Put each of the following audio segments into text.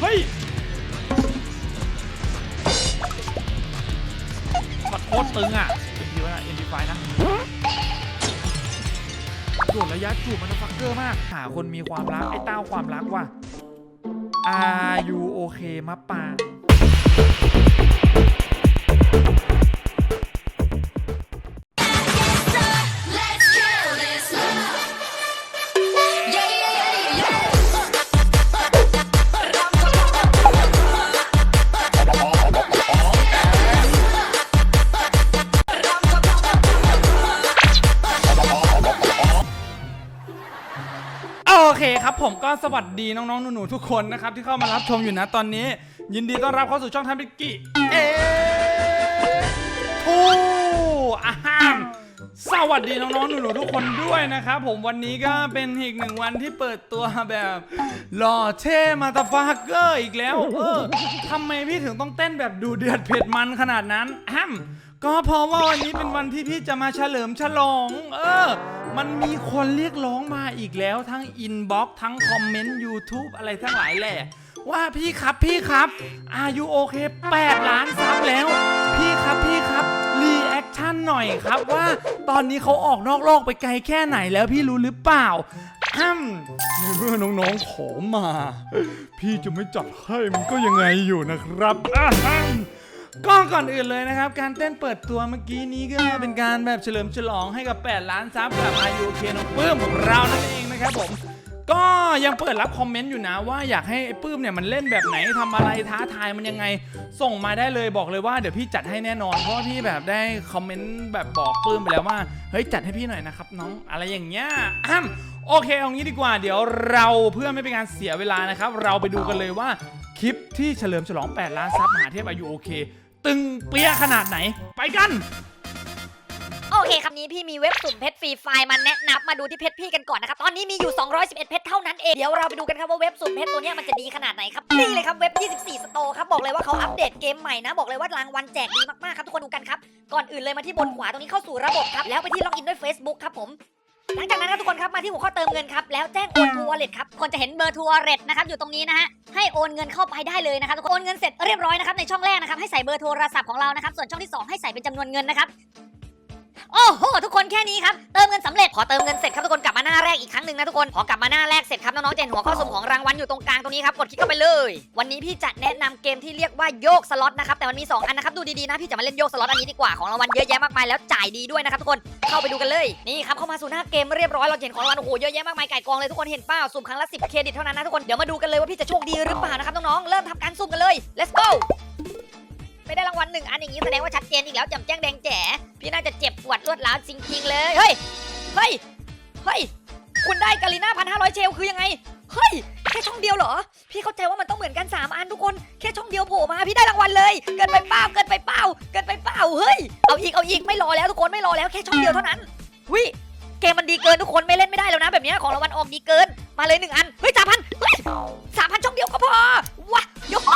เฮ้ยมันโคตรตึงอะเป็นดีวนะเอ็นดีไฟนะส่วนระยะจูบมันฟักเกอร์มาก หาคนมีความรัก ไอ้เต้าความรักว่ะ Are you okay มะปาง ก็สวัสดีน้องๆหนูๆทุกคนนะครับที่เข้ามารับชมอยู่นะตอนนี้ ยินดีต้อนรับเข้าสู่ช่องทำบิกกี้เอทูอาฮามสวัสดีน้องๆหนูๆทุกคนด้วยนะครับผมวันนี้ก็เป็นอีกหนึ่งวันที่เปิดตัวแบบหล่อเท่มาตาฟาเกอร์อีกแล้วเออทำไมพี่ถึงต้องเต้นแบบดูเดือดเผ็ดมันขนาดนั้นอ้ำ ก็เพราะว่าวันนี้เป็นวันที่พี่จะมาเฉลิมฉลอง เออ มันมีคนเรียกร้องมาอีกแล้วทั้งอินบ็อกทั้งคอมเมนต์ YouTube อะไรทั้งหลายแหละ ว่าพี่ครับพี่ครับอายุโอเค8ล้านซับแล้ว พี่ครับพี่ครับรีแอคชั่นหน่อยครับว่าตอนนี้เขาออกนอกโลกไปไกลแค่ไหนแล้วพี่รู้หรือเปล่าอ้ำในเมื่อน้องๆขอมา พี่จะไม่จัดให้มันก็ยังไงอยู่นะครับอ้ำ ก็ก่อนอื่นเลยนะครับ การเต้นเปิดตัวเมื่อกี้นี้ก็เป็นการแบบเฉลิมฉลองให้กับ 8 ล้านซับกับอายุเคน้องปื้มของเรานั่นเองนะครับผมก็ยังเปิดรับคอมเมนต์อยู่นะว่าอยากให้ไอ้ปื้มเนี่ยมันเล่นแบบไหนทำอะไรท้าทายมันยังไง ส่งมาได้เลยบอกเลยว่าเดี๋ยวพี่จัดให้แน่นอน เพราะว่าพี่แบบได้คอมเมนต์แบบบอกปื้มไปแล้วว่าเฮ้ยจัดให้พี่หน่อยนะครับน้องอะไรอย่างเงี้ยอ้ำโอเคเอางี้ดีกว่าเดี๋ยวเราเพื่อไม่เป็นการเสียเวลานะครับ เราไปดูกันเลยว่าคลิปที่เฉลิมฉลอง 8 ล้านซับมหาเทพอายุโอเค ตึงเปี้ยขนาดไหน ไปกันโอเคครับนี้พี่มีเว็บสุ่มเพชรฟรีไฟล์มาแนะนำมาดูที่เพชรพี่กันก่อนนะครับ ตอนนี้มีอยู่ 211 เพชรเท่านั้นเอง เดี๋ยวเราไปดูกันครับว่าเว็บสุ่มเพชรตัวนี้มันจะดีขนาดไหนครับ นี่เลยครับเว็บ 24 สโตร์ครับบอกเลยว่าเขาอัปเดตเกมใหม่นะ บอกเลยว่ารางวัลแจกดีมากๆครับทุกคนดูกันครับ ก่อนอื่นเลยมาที่บนขวาตรงนี้เข้าสู่ระบบครับ แล้วไปที่ล็อกอินด้วย Facebook ครับผม หลังจากนั้นครับทุกคนครับมาที่หัวข้อเติมเงินครับแล้วแจ้งโอนทัวร์เลทครับคนจะเห็นเบอร์ทัวร์เลทนะครับอยู่ตรงนี้นะฮะให้โอนเงินเข้าไปได้เลยนะครับทุกคนโอนเงินเสร็จเรียบร้อยนะครับในช่องแรกนะครับให้ใส่เบอร์โทรศัพท์ของเรานะครับส่วนช่องที่สองให้ใส่เป็นจำนวนเงินนะครับ โอ้โหทุกคนแค่นี้ครับเติมเงินสำเร็จพอเติมเงินเสร็จครับทุกคนกลับมาหน้าแรกอีกครั้งหนึ่งนะทุกคนพอกลับมาหน้าแรกเสร็จครับน้องๆเห็นหัวข้อสุ่มของรางวัลอยู่ตรงกลางตรงนี้ครับกดคลิกเข้าไปเลย วันนี้พี่จะแนะนำเกมที่เรียกว่าโยกสล็อตนะครับแต่มันมีสองอันนะครับดูดีๆนะพี่จะมาเล่นโยกสล็อตอันนี้ดีกว่าของรางวัลเยอะแยะมากมายแล้วจ่ายดีด้วยนะครับทุกคนเข้าไปดูกันเลยนี่ครับเข้ามาสู่หน้าเกมเรียบร้อยเราเห็นของรางวัลโอ้โหเยอะแยะมากมายไก่กองเลยทุกคนเห็นเปล่าสุ่มครั้งละ10เครดิตเท่านั้นนะทุกคนเดี๋ยวมาดูกันเลยว่าพี่จะโชคดีหรือเปล่านะครับน้องๆเริ่มท แสดงว่าชัดเจนอีกแล้วจำแจ้งแดงแจ๋พี่น่าจะเจ็บปวดรวดร้าวจริงๆเลยเฮ้ยเฮ้ยเฮ้ยคุณได้กาลิน่าพันห้าร้อยเชลคือยังไงเฮ้ยแค่ช่องเดียวเหรอ พี่เข้าใจว่ามันต้องเหมือนกัน3อันทุกคนแค่ช่องเดียวโผล่มาพี่ได้รางวัลเลยเกินไปเปล่าเกินไปเปล่าเกินไปเปล่าเฮ้ยเอาอีกเอาอีกไม่รอแล้วทุกคนไม่รอแล้วแค่ช่องเดียวเท่านั้นหุยเกมมันดีเกินทุกคนไม่เล่นไม่ได้แล้วนะ แบบนี้ของรางวัลออกดีเกินมาเลยหนึ่งอันเฮ้ยสามพันเฮ้ยสามพันช่องเดียวก็พอว้าย่พั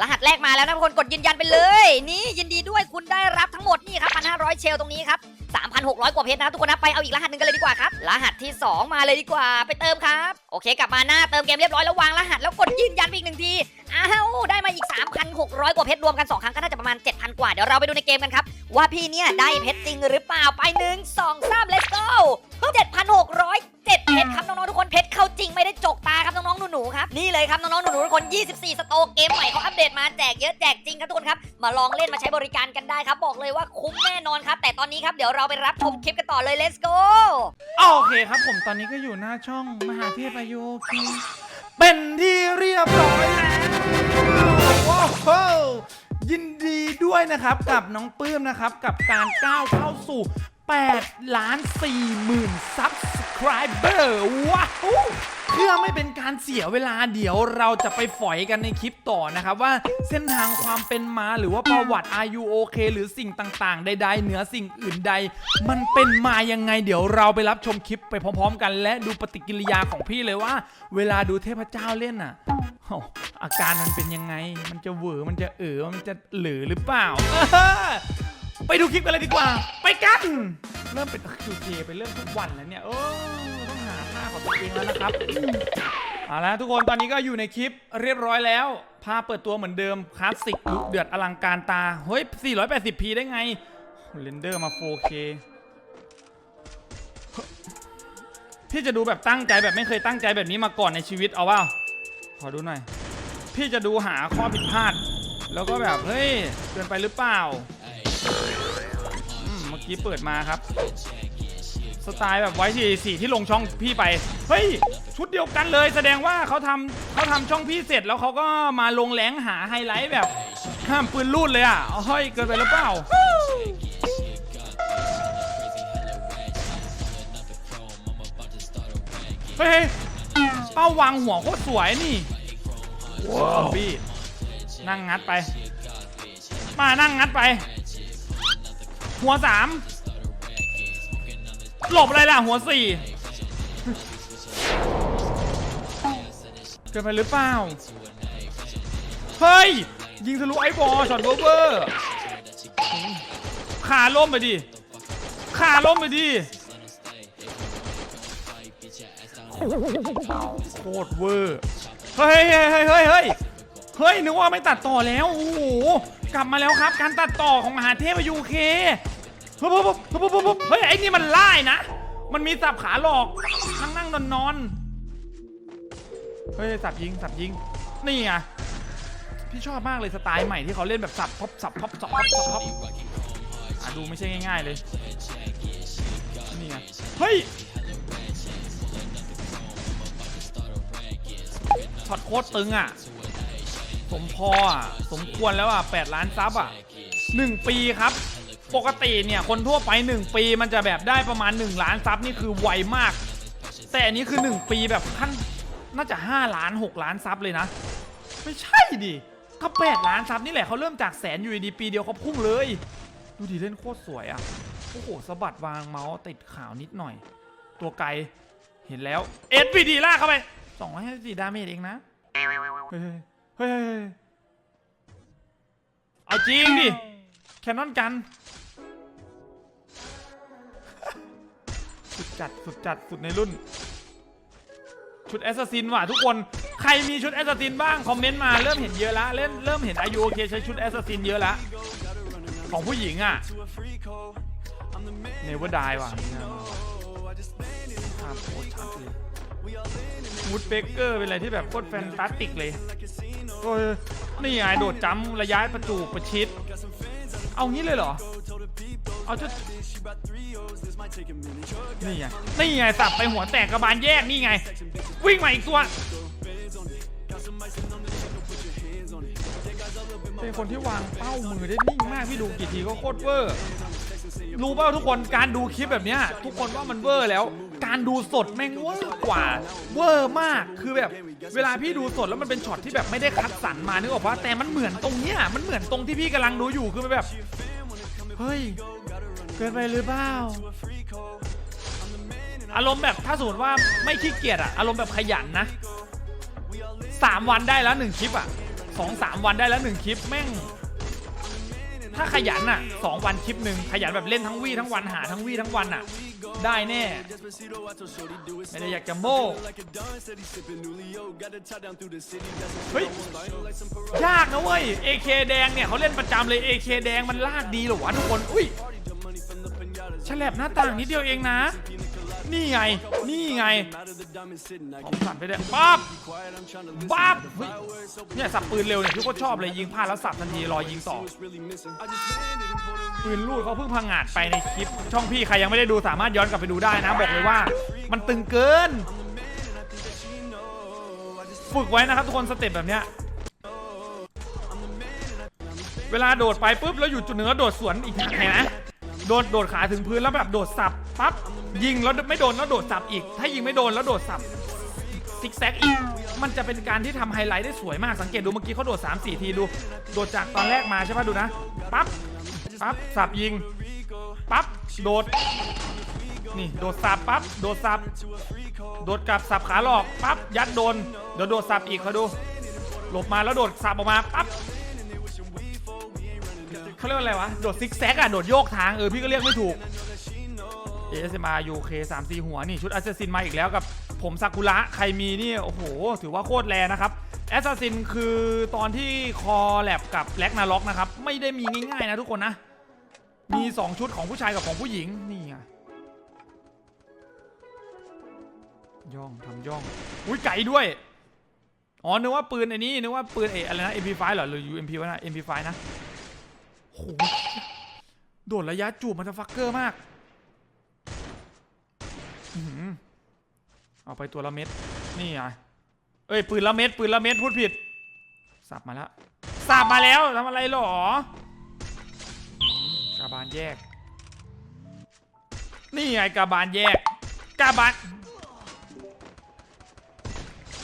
รหัสแรกมาแล้วนะทุกคนกดยืนยันไปเลย นี่ยินดีด้วยคุณได้รับทั้งหมดนี่ครับ1,500เชลตรงนี้ครับ3,600 กว่าเพชรนะทุกคนนะไปเอาอีกรหัสหนึ่งกันเลยดีกว่าครับ รหัสที่ 2 มาเลยดีกว่าไปเติมครับ โอเค กลับมาหน้าเติมเกมเรียบร้อยแล้ววางรหัสแล้วกดยืนยันอีกหนึ่งทีอ้าวได้มาอีก 3,600 กว่าเพชรรวมกัน 2 ครั้งก็น่าจะประมาณ 7,000 กว่า เดี๋ยวเราไปดูในเกมกันครับ ว่าพี่เนี่ยได้เพชรจริงหรือเปล่าไปหนึ่งสองสาม let's go 7,600 7เพชรครับน้องๆทุกคนเพชรเข้าจริงไม่ได้จกตาครับน้องๆหนูๆครับนี่เลยครับน้องๆหนูๆทุกคน 24 สโตเกมใหม่เขาอัปเดตมาแจกเยอะแจกจริงครับทุกคนครับมาลองเล่นมาใช้บริการกันได้ครับ บอกเลยว่าคุ้มแน่นอนครับ แต่ตอนนี้ครับเดี๋ยวเราไปรับชมคลิปกันต่อเลย let's go โอเคครับผมตอนนี้ก็อยู่หน้าช่องมหาเทพอายุโอเคเป็นที่เรียบร้อยแล้ว ว้าวยินดีด้วยนะครับกับน้องปื้มนะครับ กับการก้าวเข้าสู่8ล้าน4หมื่น subscriber ว้าว เพื่อไม่เป็นการเสียเวลาเดี๋ยวเราจะไปฝอยกันในคลิปต่อนะครับ ว่าเส้นทางความเป็นมาหรือว่าประวัติอายุโอเคหรือสิ่งต่างๆ ใดๆเหนือสิ่งอื่นใด มันเป็นมายังไงเดี๋ยวเราไปรับชมคลิปไปพร้อม ๆ กัน และดูปฏิกิริยาของพี่เลยว่า เวลาดูเทพเจ้าเล่นอะอาการมันเป็นยังไง มันจะเหวอมันจะเออมันจะหลือหรือเปล่า ไปดูคลิปกันเลยดีกว่า ไปกัน เริ่มเป็นคิวเคไปเริ่มทุกวันแล้วเนี่ยโอ้ ของตัวเองแล้วนะครับอืมเอาละทุกคนตอนนี้ก็อยู่ในคลิปเรียบร้อยแล้ว ภาพเปิดตัวเหมือนเดิมคลาสสิกดุเดือดอลังการตา เฮ้ย 480p ได้ไงเรนเดอร์มา 4K พี่จะดูแบบตั้งใจแบบไม่เคยตั้งใจแบบนี้มาก่อนในชีวิตเอาว่าขอดูหน่อย พี่จะดูหาข้อผิดพลาด แล้วก็แบบ เฮ้ยเกินไปหรือเปล่าอืมเมื่อกี้เปิดมาครับ สไตล์แบบไว้ทีสีที่ลงช่องพี่ไป เฮ้ย ชุดเดียวกันเลย แสดงว่าเขาทำเขาทำช่องพี่เสร็จแล้วเขาก็มาลงแรงหาไฮไลท์แบบห้ามปืนรูดเลยอะเฮ้ยเกินไปหรือเปล่าเฮ้ยเป้าวางหัวโคตรสวยนี่ว้าวพี่นั่งงัดไป มานั่งงัดไป หัวสาม หลบอะไรล่ะหัวสี่เกินไปหรือเปล่า เฮ้ย ยิงทะลุไอ้บอลช็อตเวอร์เวอร์ ขาล้มไปดิ ขาล้มไปดิ โคตรเวอร์ เฮ้ยเฮ้ยเฮ้ยเฮ้ยเฮ้ยเฮ้ยนึกว่าไม่ตัดต่อแล้ว โอ้โห กลับมาแล้วครับ การตัดต่อของมหาเทพยูเคเฮ้ย ปุ๊บปุ๊บปุ๊บปุ๊บปุ๊บเฮ้ยไอ้นี่มันไล่นะ มันมีสับขาหลอก นั่งนั่งนอนนอนเฮ้ยสับยิงสับยิง นี่ไงพี่ชอบมากเลยสไตล์ใหม่ที่เขาเล่นแบบสับพับสับพับสับพับสับพับอะดูไม่ใช่ง่ายๆเลย นี่ไง เฮ้ยช็อตโคตรตึงอะ สมพออะ สมควรแล้วอะ 8 ล้านซับอะ 1 ปีครับ ปกติเนี่ยคนทั่วไป 1 ปีมันจะแบบได้ประมาณ 1 ล้านซับนี่คือไวมาก แต่อันนี้คือ 1 ปีแบบขั้นน่าจะ 5 ล้าน 6 ล้านซับเลยนะ ไม่ใช่ดิก็8ล้านซับนี่แหละเขาเริ่มจากแสนอยู่ดีปีเดียวเขาพุ่งเลย ดูดิเล่นโคตรสวยอะโอ้โหสะบัดวางเมาส์ติดขาวนิดหน่อย ตัวไกลเห็นแล้ว SPD ลากเข้าไป254ดาเมจเองนะเฮ้ยเฮ้ยเฮ้ยเอาจริงดิแคนนอนกัน จัดสุดจัดสุดในรุ่น ชุดแอสซัสซินว่ะทุกคนใครมีชุดแอสซัสซินบ้าง คอมเมนต์มาเริ่มเห็นเยอะละเริ่มเริ่มเห็นอายุโอเคใช้ชุดแอสซัสซินเยอะละของผู้หญิงอะเนเวอร์ไดว่ะภาพโคตรชัดเลยวูดเบเกอร์เป็นอะไรที่แบบโคตรแฟนตาสติกเลยโอ้ยนี่ไงโดดจ้ำระยะประจูประชิด เอางี้เลยเหรอ เอาจะ นี่ไง นี่ไงสับไปหัวแตกกระบาลแยกนี่ไง วิ่งมาอีกตัวเป็นคนที่วางเป้ามือได้นิ่งมากพี่ดูกี่ทีก็โคตรเวอร์รู้เปล่าทุกคนการดูคลิปแบบเนี้ยทุกคนว่ามันเวอร์แล้ว การดูสดแม่งเวอร์กว่า เวอร์มากคือแบบ เวลาพี่ดูสดแล้วมันเป็นช็อตที่แบบไม่ได้คัดสรรมานึกออกปะแต่มันเหมือนตรงเนี้ยมันเหมือนตรงที่พี่กำลังดูอยู่คือแบบ เฮ้ย เกินไปหรือเปล่า อารมณ์แบบถ้าสมมติว่าไม่ขี้เกียจอะอารมณ์แบบขยันนะสามวันได้แล้วหนึ่งคลิปอะสองสามวันได้แล้วหนึ่งคลิปแม่ง ถ้าขยันอะสองวันคลิปหนึ่งขยันแบบเล่นทั้งวี่ทั้งวันหาทั้งวี่ทั้งวันอะได้แน่ ไม่ได้อยากจะโม้เฮ้ย ยากนะเว้ย AK แดงเนี่ยเขาเล่นประจำเลย AK แดงมันลากดีเหรอวะทุกคน อุ้ยฉลับหน้าต่างนิดเดียวเองนะ นี่ไง นี่ไงผมสั่นไปเลยปั๊บปั๊บเฮ้ยเนี่ยสับปืนเร็วเนี่ยพี่ก็ชอบเลยยิงพลาดแล้วสับทันทีรอยิงต่อปืนลูดเขาเพิ่งพังงาดไปในคลิป ช่องพี่ใครยังไม่ได้ดูสามารถย้อนกลับไปดูได้นะ บอกเลยว่า มันตึงเกิน ฝึกไว้นะครับทุกคนสเต็ปแบบเนี้ยเวลาโดดไปปุ๊บแล้วอยู่จุดหนึ่งแล้วโดดสวนอีกเห็นไหม โดดโดดขาถึงพื้นแล้วแบบโดดสับปั๊บยิงแล้วไม่โดนแล้วโดดสับอีก ถ้ายิงไม่โดนแล้วโดดสับซิกแซกอีก มันจะเป็นการที่ทำไฮไลท์ได้สวยมากสังเกตดูเมื่อกี้เขาโดด 3 4 ทีดู โดดจากตอนแรกมาใช่ป่ะดูนะปั๊บปั๊บสับยิงปั๊บโดดนี่โดดสับปั๊บโดดสับโดดกลับสับขาหลอกปั๊บยัดโดนเดี๋ยวโดดสับอีกเขาดู หลบมาแล้วโดดสับออกมาปั๊บ เขาเรียกว่าอะไรวะ โดดซิกแซกอะโดดโยกทางเออพี่ก็เรียกไม่ถูก ASMR UK 3 4 หัวนี่ชุด Assassin มาอีกแล้วกับผมซากุระใครมีนี่โอ้โห ถือว่าโคตรแรนะครับ Assassin คือตอนที่คอแลบกับแล็กนาล็อกนะครับ ไม่ได้มีง่ายๆนะทุกคนนะ มี 2 ชุดของผู้ชายกับของผู้หญิง นี่ไงย่องทำย่อง อุ้ยไก่ด้วย อ๋อนึกว่าปืนไอ้นี่นึกว่าปืนเออะไรนะ MP5 เหรอหรือ UMP วะนะ MP5 นะ โหโดดระยะจูบมันจะฟักเกอร์มากเอาไปตัวละเม็ด นี่ไงเอ้ยปืนละเม็ดปืนละเม็ดพูดผิด สับมาแล้ว สับมาแล้วทำอะไรหรอกาบานแยก นี่ไงกาบานแยกกาบาน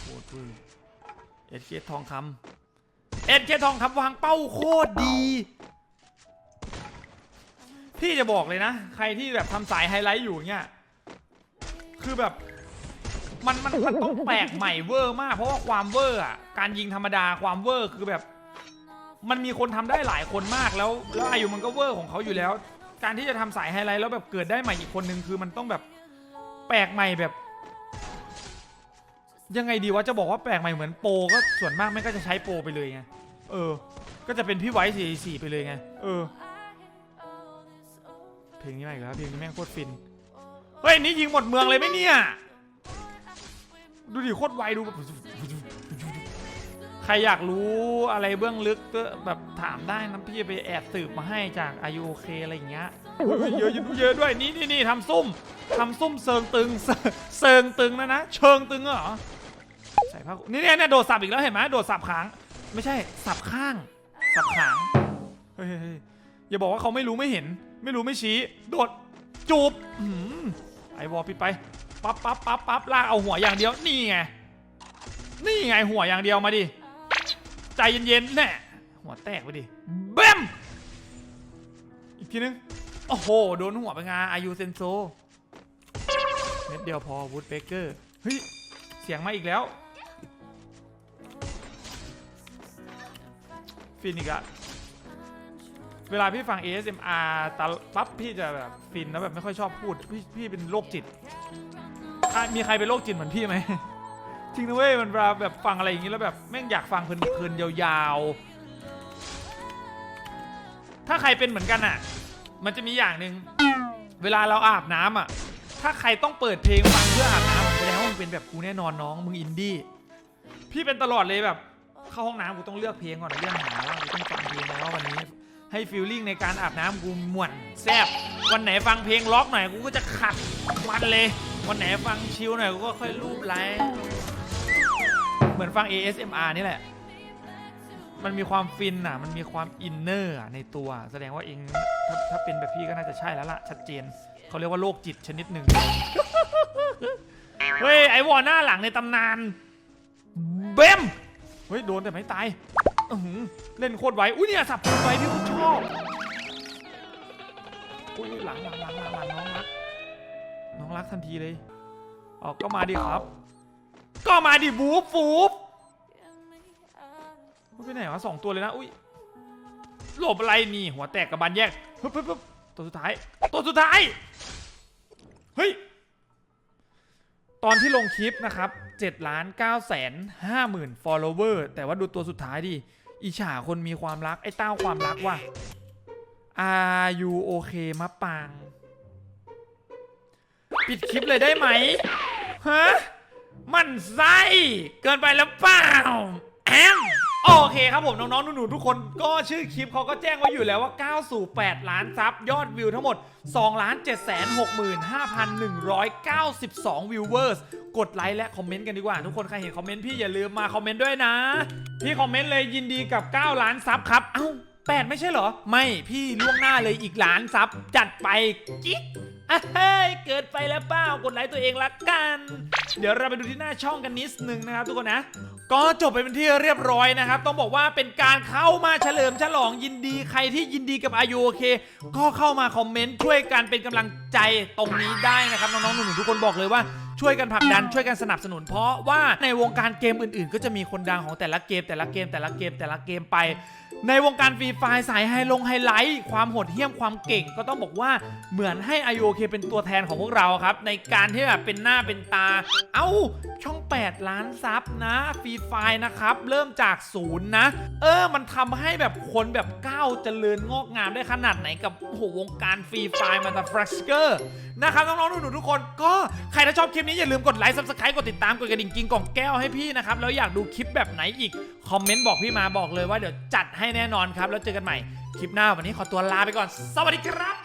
โคตรปืนเอ็ดเคทองคำเอ็ดเคทองคำวางเป้าโคตรดี พี่จะบอกเลยนะ ใครที่แบบทำสายไฮไลท์อยู่เนี่ยคือแบบมันมันมันต้องแปลกใหม่เวอร์มาก เพราะว่าความเวอร์อะการยิงธรรมดาความเวอร์คือแบบ มันมีคนทำได้หลายคนมากแล้วแล้วอายุมันก็เวอร์ของเขาอยู่แล้ว การที่จะทำสายไฮไลท์แล้วแบบเกิดได้ใหม่อีกคนนึงคือมันต้องแบบแปลกใหม่แบบ ยังไงดีวะจะบอกว่าแปลกใหม่เหมือนโปรก็ส่วนมากไม่ก็จะใช้โปรไปเลยไงเออ ก็จะเป็นพี่ไว้สี่สี่ไปเลยไงเออ เพลงนี้มาอีกแล้วเพลงนี้แม่งโคตรฟิน เฮ้ยนี่ยิงหมดเมืองเลยไหมเนี่ย ดูดิโคตรไวดูแบบใครอยากรู้อะไรเบื้องลึกก็แบบถามได้นะพี่ไปแอบสืบมาให้จากอายุโอเคอะไรอย่างเงี้ยเยอะเยอะด้วยนี่นี่นี่ทำซุ่มทำซุ่มเซิงตึงเซิงตึงนะนะเชิงตึงเหรอใส่ผ้าคลุมนี่เนี่ยเนี่ยโดดสับอีกแล้วเห็นไหมโดดสับขาง ไม่ใช่สับข้าง สับขางเฮ้ย อย่าบอกว่าเขาไม่รู้ไม่เห็น ไม่รู้ไม่ชี้ โดดจูบไอวอลปิดไปปั๊บปั๊บปั๊บปั๊บลากเอาหัวอย่างเดียว นี่ไง นี่ไงหัวอย่างเดียวมาดิ ใจเย็นๆแน่หัวแตกไปดิแบมอีกทีนึง โอ้โห โดนหัวไปงาอายุเซนโซเม็ดเดียวพอวูดเบเกอร์ เฮ้ย เสียงมาอีกแล้ว ฟินอีกอะ เวลาพี่ฟัง ASMR ตาปั๊บพี่จะแบบฟินแล้วแบบไม่ค่อยชอบพูด พี่พี่เป็นโรคจิตมีใครเป็นโรคจิตเหมือนพี่ไหม จริงนะเว้ยมันเวลาแบบฟังอะไรอย่างนี้แล้วแบบแม่งอยากฟังเพลินๆยาวๆ ถ้าใครเป็นเหมือนกันอะ มันจะมีอย่างหนึ่งเวลาเราอาบน้ำอะ ถ้าใครต้องเปิดเพลงฟังเพื่ออาบน้ำแสดงว่ามึงเป็นแบบกูแน่นอนน้องมึงอินดี้พี่เป็นตลอดเลยแบบเข้าห้องน้ำกูต้องเลือกเพลงก่อนเรื่องหาว่ากูต้องฟังเพลงแล้ววันนี้ ให้ฟีลลิ่งในการอาบน้ำกูม่วนแซ่บวันไหนฟังเพลงล็อกหน่อยกูก็จะขัดมันเลย วันไหนฟังชิลหน่อยกูก็ค่อยรูปไลค์เหมือนฟัง ASMR นี่แหละ มันมีความฟินอะ มันมีความอินเนอร์ในตัว แสดงว่าเองถ้าถ้าเป็นแบบพี่ก็น่าจะใช่แล้วล่ะ ชัดเจน เขาเรียกว่าโรคจิตชนิดหนึ่ง เฮ้ย ไอวอร์หน้าหลังในตำนาน เบม เฮ้ย โดนแต่ไม่ตาย อื้อหือเล่นโคตรไวอุ้ยเนี่ยสับไวพี่โคตรชอบอุ้ยหลังหลังหลังหลังหลังน้องรักน้องรักทันทีเลยออกก็มาดิครับ ก็มาดิบูฟฟูฟมันไปไหนวะสองตัวเลยนะอุ้ยหลบอะไรนี่หัวแตกกับบานแยกปึ๊บปึ๊บปึ๊บตัวสุดท้าย ตัวสุดท้าย เฮ้ย ตอนที่ลงคลิปนะครับ7ล้าน9แสน5หมื่น follower แต่ว่าดูตัวสุดท้ายดิ อิจฉาคนมีความรัก ไอ้เต้าความรักว่ะ Are you okay มะปางปิดคลิปเลยได้ไหม ฮะ มันไส้ เกินไปแล้วเปล่าแอม โอเคครับผมน้องๆหนูๆทุกคนก็ชื่อคลิปเขาก็แจ้งไว้อยู่แล้วว่าก้าวสู่ 8 ล้านซับยอดวิวทั้งหมด 2 ล้าน 7 6 5 192 วิวเวอร์สกดไลค์และคอมเมนต์กันดีกว่า ทุกคนใครเห็นคอมเมนต์พี่อย่าลืมมาคอมเมนต์ด้วยนะ พี่คอมเมนต์เลยยินดีกับ 9 ล้านซับครับ เอ้า 8 ไม่ใช่เหรอ ไม่พี่ล่วงหน้าเลยอีกล้านซับจัดไปกิ๊กเฮ้ยเกิดไปแล้วเป้ากดไลค์ตัวเองละกัน เดี๋ยวเราไปดูที่หน้าช่องกันนิดนึงนะครับทุกคนนะ ก็จบไปเป็นที่เรียบร้อยนะครับ ต้องบอกว่าเป็นการเข้ามาเฉลิมฉลองยินดีใครที่ยินดีกับอายุโอเค ก็เข้ามาคอมเมนต์ช่วยกันเป็นกำลังใจตรงนี้ได้นะครับน้องๆหนุ่มๆทุกคนบอกเลยว่า ช่วยกันผลักดันช่วยกันสนับสนุน เพราะว่าในวงการเกมอื่นๆ ก็จะมีคนดังของแต่ละเกม แต่ละเกมแต่ละเกมแต่ละเกมไป ในวงการฟรีไฟสายไฮลงไฮไลท์ความโหดเหี้ยมความเก่งก็ต้องบอกว่าเหมือนให้ IOK เป็นตัวแทนของพวกเราครับ ในการที่แบบเป็นหน้าเป็นตา เอ้าช่อง 8 ล้านซับนะฟรีไฟนะครับ เริ่มจากศูนย์นะ เออ มันทำให้แบบคนแบบก้าวเจริญงอกงามได้ขนาดไหนกับโหวงการฟรีไฟมันจะฟรัชเกอร์นะครับน้องๆหนูๆทุกคนก็ใครถ้าชอบคลิปนี้อย่าลืมกดไลค์ซับสไครต์กดติดตามกดกระดิ่งกิงกล่องแก้วให้พี่นะครับ แล้วอยากดูคลิปแบบไหนอีก คอมเมนต์บอกพี่มาบอกเลยว่าเดี๋ยวจัดให้แน่นอนครับ แล้วเจอกันใหม่คลิปหน้าวันนี้ขอตัวลาไปก่อน สวัสดีครับ